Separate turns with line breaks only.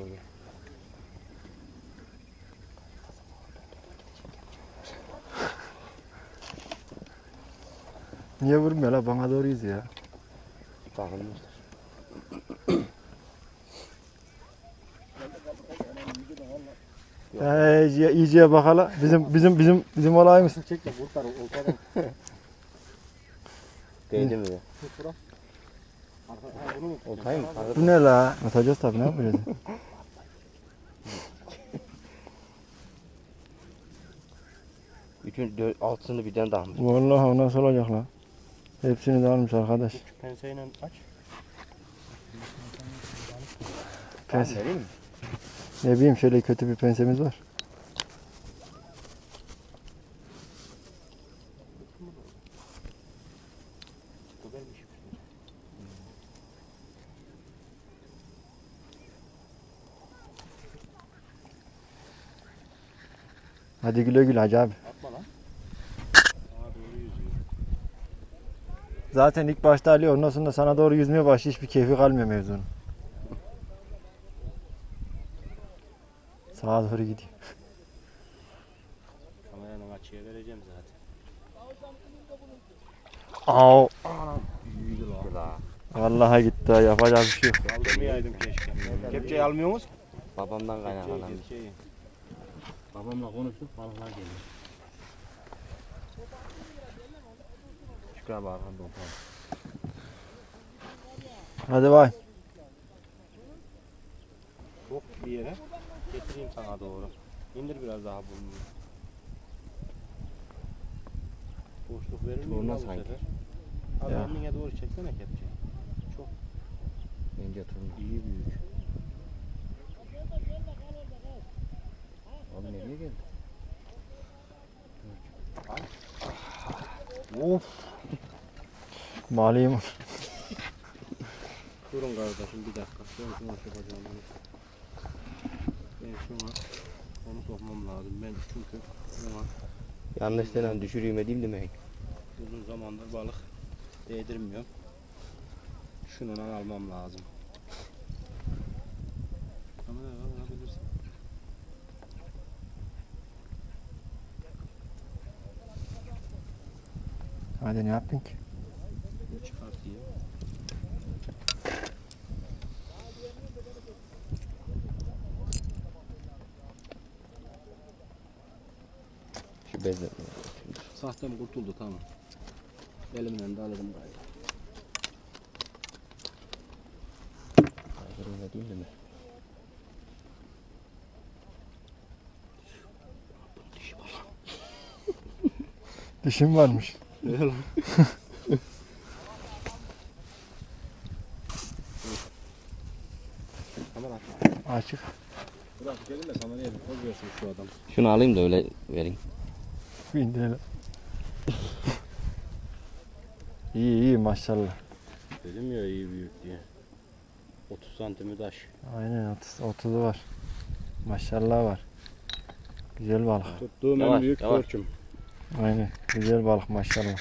orada.
Niye vurmuyor la bana doğru yüzüyor ya.
Takılmıştır.
Ee, iyice, iyiceye bak hala. Bizim bizim bizim bizim olay mısın?
Çek de kurtar oltadan.
Değdi mi? Oltayı mı?
Bu ne la? Atacağız tabii ne yapacağız?
Bütün dö- altısını birden dağılmış.
Vallahi o nasıl olacak la? Hepsini de almış arkadaş.
Şu penseyle aç.
Pense.
Vereyim mi?
Ne bileyim şöyle kötü bir pensemiz var. Hadi güle güle hacı abi.
Atma lan. Sağa doğru yüzüyor.
Zaten ilk başta alıyor ondan sonra sana doğru yüzmeye başlıyor hiçbir keyfi kalmıyor mevzunun. Sağa doğru gidiyor.
Kameranın açıya vereceğim zaten.
Au.
Büyüdü.
La.
Vallahi gitti ha, yapacak bir şey yok.
Aldırmayaydım keşke. Kepçeyi almıyor musun?
Babamdan.
Kepçeyi. Babamla konuştuk balıklar geliyor.
Şükür abi arkanda olta.
Hadi bay.
Çok bir yere getireyim sana doğru. İndir biraz daha burnunu. Boşluk verir miyim
Turna
lan bu
sanki.
sefer? Abi
Ya.
annene doğru çeksene kepçeyi. Çok
Bence turun.
iyi büyük.
Abi nereye geldi?
Of.
Maliyim.
Durun kardeşim bir dakika. Ben şuna sokacağım onu. Ben şuna onu sokmam lazım. Ben çünkü buna
Yanlışlıkla düşüreyim edeyim demek.
uzun zamandır balık değdirmiyorum. Şununla almam lazım. Kamera alabilirsin.
Hadi ne yaptın ki?
Çıkartayım.
Şu bezle.
Sahtem kurtuldu tamam. Elimden de alırım gayrı.
Kaydırayım edeyim demek.
Dişim varmış.
Kamera.
Açık.
Bırak gelin de kameraya bir poz versin şu adam.
Şunu alayım da öyle vereyim.
İndirelim. iyi iyi maşallah.
Dedim ya iyi büyük diye. 30 santimi taş.
Aynen 30 30'u var. Maşallah var. Güzel balık.
Tuttuğum
Yavaş,
en büyük
yavaş.
korçum.
Aynen. Güzel balık maşallah.